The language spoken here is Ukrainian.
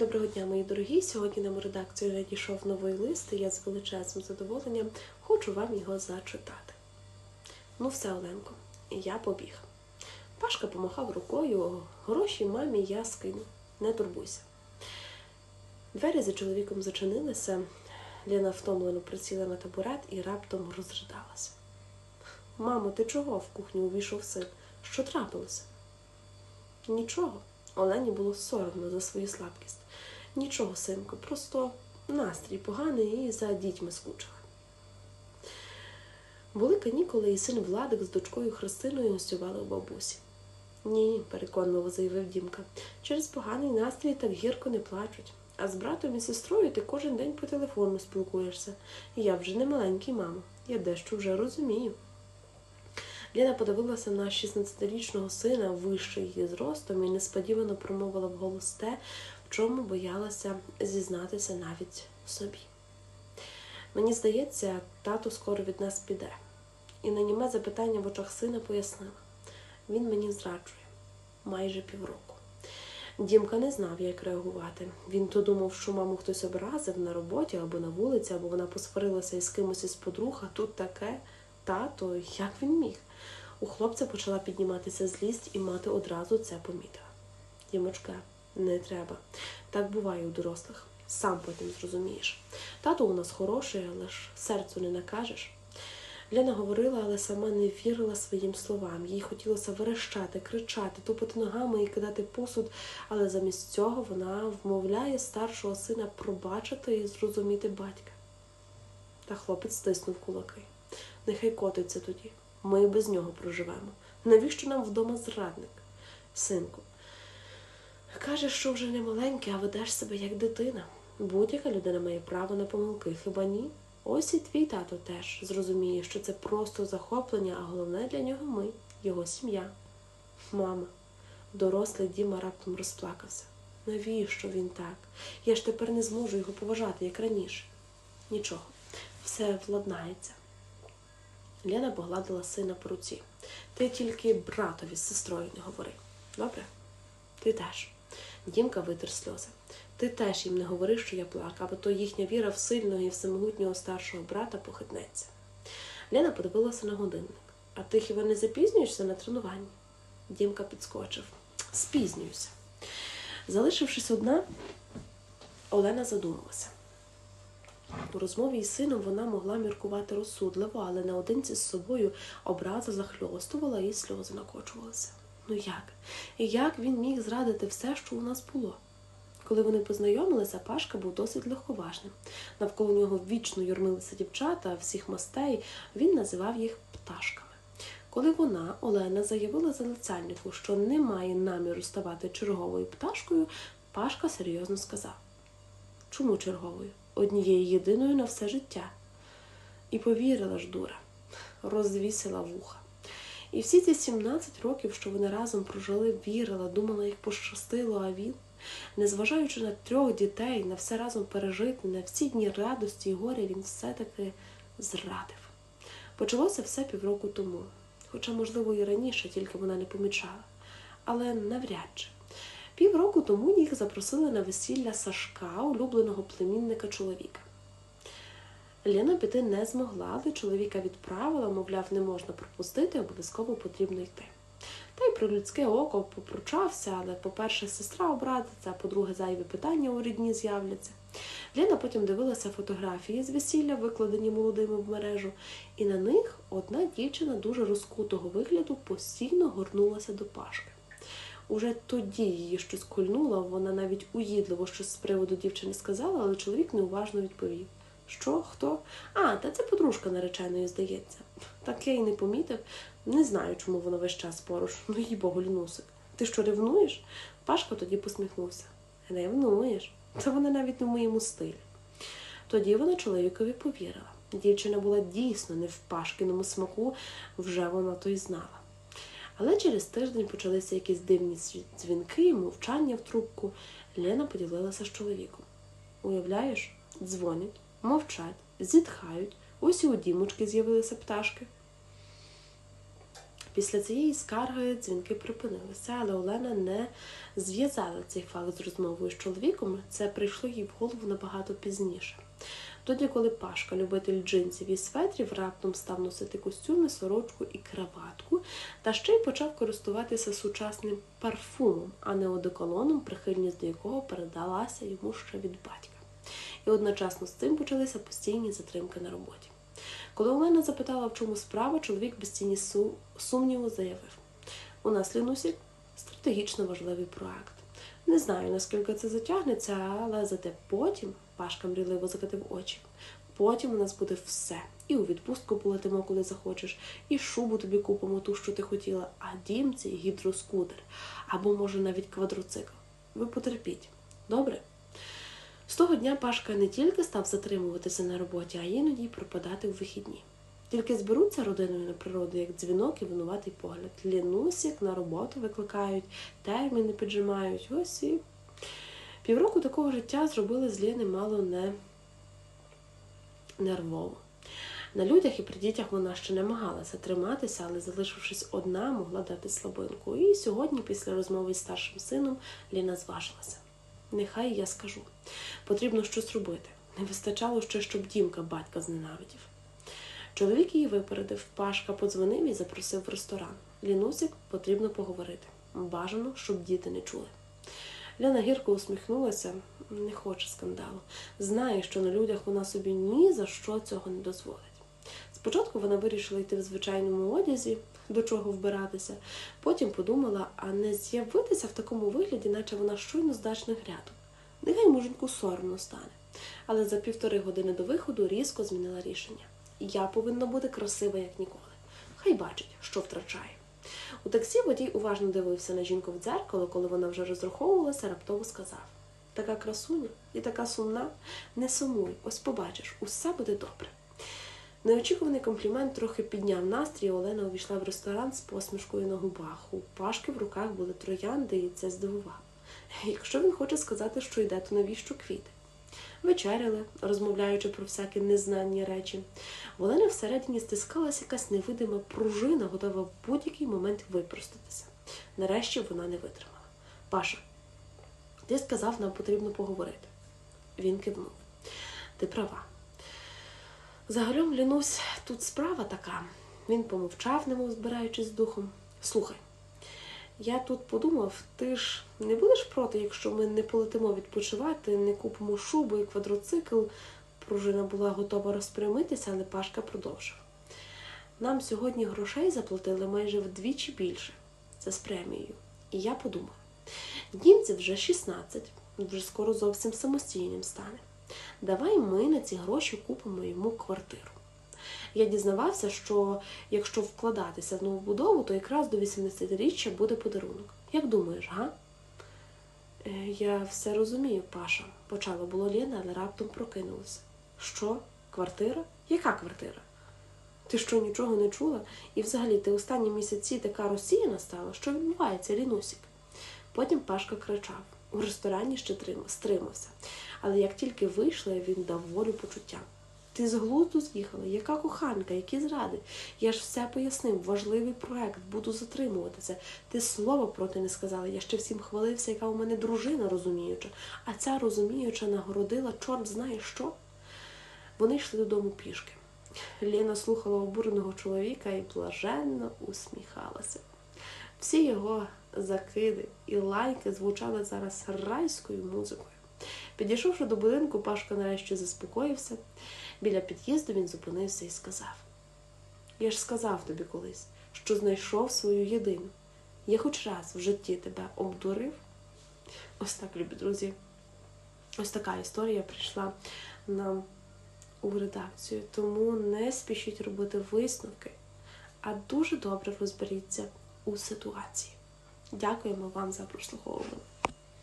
Доброго дня, мої дорогі. Сьогодні нам у редакцію надійшов новий лист, і я з величезним задоволенням хочу вам його зачитати. Ну, все, Оленко, я побіг. Пашка помахав рукою, гроші мамі я скину, не турбуйся. Двері за чоловіком зачинилися, Ліна втомлено присіла на табурет і раптом розридалася. Мамо, ти чого? в кухню увійшов син. Що трапилося? Нічого. Олені було соромно за свою слабкість. Нічого, синку, просто настрій поганий і за дітьми скучила. Були канікули, і син Владик з дочкою Христиною гостювали у бабусі. Ні, переконливо заявив Дімка. Через поганий настрій так гірко не плачуть. А з братом і сестрою ти кожен день по телефону спілкуєшся. Я вже не маленький, мамо. Я дещо вже розумію. Ліна подивилася на 16-річного сина вище її зростом і несподівано промовила вголос те, чому боялася зізнатися навіть собі. Мені здається, тато скоро від нас піде. І на німе запитання в очах сина пояснила він мені зраджує майже півроку. Дімка не знав, як реагувати. Він то думав, що маму хтось образив на роботі або на вулиці, або вона посварилася із кимось із подруг, а тут таке тато, як він міг. У хлопця почала підніматися злість, і мати одразу це помітила. Дімочка, не треба. Так буває у дорослих. Сам потім зрозумієш. Тато у нас хороший, але ж серцю не накажеш. Ляна говорила, але сама не вірила своїм словам. Їй хотілося верещати, кричати, тупати ногами і кидати посуд, але замість цього вона вмовляє старшого сина пробачити і зрозуміти батька. Та хлопець стиснув кулаки. Нехай котиться тоді. Ми без нього проживемо. Навіщо нам вдома зрадник? Синку, кажеш, що вже не маленький, а ведеш себе як дитина. Будь-яка людина має право на помилки, хіба ні? Ось і твій тато теж зрозуміє, що це просто захоплення, а головне для нього ми, його сім'я. Мама, дорослий Діма раптом розплакався. Навіщо він так? Я ж тепер не зможу його поважати, як раніше. Нічого, все владнається. Лена погладила сина по руці. Ти тільки братові з сестрою не говори. Добре? Ти теж. Дімка витер сльози. Ти теж їм не говори, що я плакав, бо то їхня віра в сильного і всемогутнього старшого брата похитнеться. Лена подивилася на годинник. А ти хіба не запізнюєшся на тренуванні? Дімка підскочив. Спізнююся. Залишившись одна, Олена задумалася. У розмові із сином вона могла міркувати розсудливо, але наодинці з собою образа захльостувала і сльози накочувалися. Ну як? І як він міг зрадити все, що у нас було? Коли вони познайомилися, Пашка був досить легковажним. Навколо нього вічно юрмилися дівчата всіх мастей, він називав їх пташками. Коли вона, Олена, заявила залицяльнику, що не має наміру ставати черговою пташкою, Пашка серйозно сказав: Чому черговою? Однією єдиною на все життя. І повірила ж дура, розвісила вуха. І всі ці 17 років, що вони разом прожили, вірила, думала, їх пощастило, а він, незважаючи на трьох дітей, на все разом пережити, на всі дні радості і горя, він все-таки зрадив. Почалося все півроку тому, хоча, можливо, і раніше, тільки вона не помічала, але навряд чи. Півроку тому їх запросили на весілля Сашка, улюбленого племінника чоловіка. Лена піти не змогла, але чоловіка відправила, мовляв, не можна пропустити, обов'язково потрібно йти. Та й про людське око попручався, але, по-перше, сестра обрадиться, а по-друге, зайві питання у рідні з'являться. Лена потім дивилася фотографії з весілля, викладені молодими в мережу, і на них одна дівчина дуже розкутого вигляду постійно горнулася до Пашки. Уже тоді її щось кольнуло, вона навіть уїдливо щось з приводу дівчини сказала, але чоловік неуважно відповів. Що, хто? А, та це подружка нареченої, здається. Так я й не помітив. Не знаю, чому воно весь час поруч. Ну їй богу, лінусик. Ти що, ревнуєш? Пашка тоді посміхнувся. Ревнуєш? Та вона навіть не в моєму стилі. Тоді вона чоловікові повірила. Дівчина була дійсно не в Пашкиному смаку, вже вона то й знала. Але через тиждень почалися якісь дивні дзвінки, мовчання в трубку. Лена поділилася з чоловіком. Уявляєш, дзвонять, мовчать, зітхають. Ось і у дімочки з'явилися пташки. Після цієї скарги дзвінки припинилися, але Олена не зв'язала цей факт з розмовою з чоловіком. Це прийшло їй в голову набагато пізніше. Тоді, коли Пашка, любитель джинсів і светрів, раптом став носити костюми, сорочку і краватку, та ще й почав користуватися сучасним парфумом, а не одеколоном, прихильність до якого передалася йому ще від батька. І одночасно з цим почалися постійні затримки на роботі. Коли Олена запитала, в чому справа, чоловік без тіні сумніву заявив: у нас Лінусік стратегічно важливий проект. Не знаю, наскільки це затягнеться, але зате потім Пашка мрійливо закатив очі. Потім у нас буде все. І у відпустку полетимо, коли захочеш, і шубу тобі купимо ту, що ти хотіла, а дім цей гідроскутер, або може навіть квадроцикл. Ви потерпіть. Добре? З того дня Пашка не тільки став затримуватися на роботі, а іноді й пропадати у вихідні. Тільки зберуться родиною на природу, як дзвінок і винуватий погляд. Лінусь, як на роботу викликають, терміни піджимають. Ось і півроку такого життя зробили з Ліни мало не нервово. На людях і при дітях вона ще намагалася триматися, але залишившись одна, могла дати слабинку. І сьогодні, після розмови з старшим сином, Ліна зважилася. Нехай я скажу. Потрібно щось робити. Не вистачало ще, щоб Дімка батька зненавидів. Чоловік її випередив, Пашка подзвонив і запросив в ресторан. Лінусик потрібно поговорити. Бажано, щоб діти не чули. Ляна гірко усміхнулася, не хоче скандалу. Знає, що на людях вона собі ні за що цього не дозволить. Спочатку вона вирішила йти в звичайному одязі, до чого вбиратися. Потім подумала, а не з'явитися в такому вигляді, наче вона щойно з дачних грядок. Нехай муженьку соромно стане. Але за півтори години до виходу різко змінила рішення. Я повинна бути красива, як ніколи. Хай бачить, що втрачає. У таксі водій уважно дивився на жінку в дзеркало, коли вона вже розраховувалася, раптово сказав: Така красуня і така сумна, не сумуй, ось побачиш, усе буде добре. Неочікуваний комплімент трохи підняв настрій, Олена увійшла в ресторан з посмішкою на губах. У Пашки в руках були троянди, і це здивувало. Якщо він хоче сказати, що йде, то навіщо квіти? Вечеряли, розмовляючи про всякі незнанні речі. В Олени всередині стискалася якась невидима пружина, готова в будь-який момент випростатися. Нарешті вона не витримала. Паша, ти сказав, нам потрібно поговорити. Він кивнув. Ти права. Загалом лінусь, тут справа така. Він помовчав, немов збираючись з духом. Слухай, я тут подумав, ти ж не будеш проти, якщо ми не полетимо відпочивати, не купимо шубу і квадроцикл. Пружина була готова розпрямитися, але Пашка продовжив. Нам сьогодні грошей заплатили майже вдвічі більше. Це з премією. І я подумав, німці вже 16, вже скоро зовсім самостійним стане. Давай ми на ці гроші купимо йому квартиру. Я дізнавався, що якщо вкладатися в нову будову, то якраз до 80-річчя буде подарунок. Як думаєш, га? «Е, Я все розумію, Паша, почала було Ліна, але раптом прокинулася. Що? Квартира? Яка квартира? Ти що нічого не чула? І взагалі ти останні місяці така розсіяна стала, що відбувається, Лінусік? Потім Пашка кричав. У ресторані ще стримався. Але як тільки вийшла, він дав волю почуттям. Ти з глузду з'їхала, яка коханка, які зради. Я ж все пояснив, важливий проект, буду затримуватися. Ти слова проти не сказала. Я ще всім хвалився, яка у мене дружина розуміюча, а ця розуміюча нагородила, чорт знає що. Вони йшли додому пішки. Ліна слухала обуреного чоловіка і блаженно усміхалася. Всі його закиди і лайки звучали зараз райською музикою. Підійшовши до будинку, Пашка нарешті заспокоївся. Біля під'їзду він зупинився і сказав: Я ж сказав тобі колись, що знайшов свою єдину. Я хоч раз в житті тебе обдурив. Ось так, любі друзі. Ось така історія прийшла нам у редакцію. Тому не спішіть робити висновки, а дуже добре розберіться у ситуації. Дякуємо вам за прослуховування.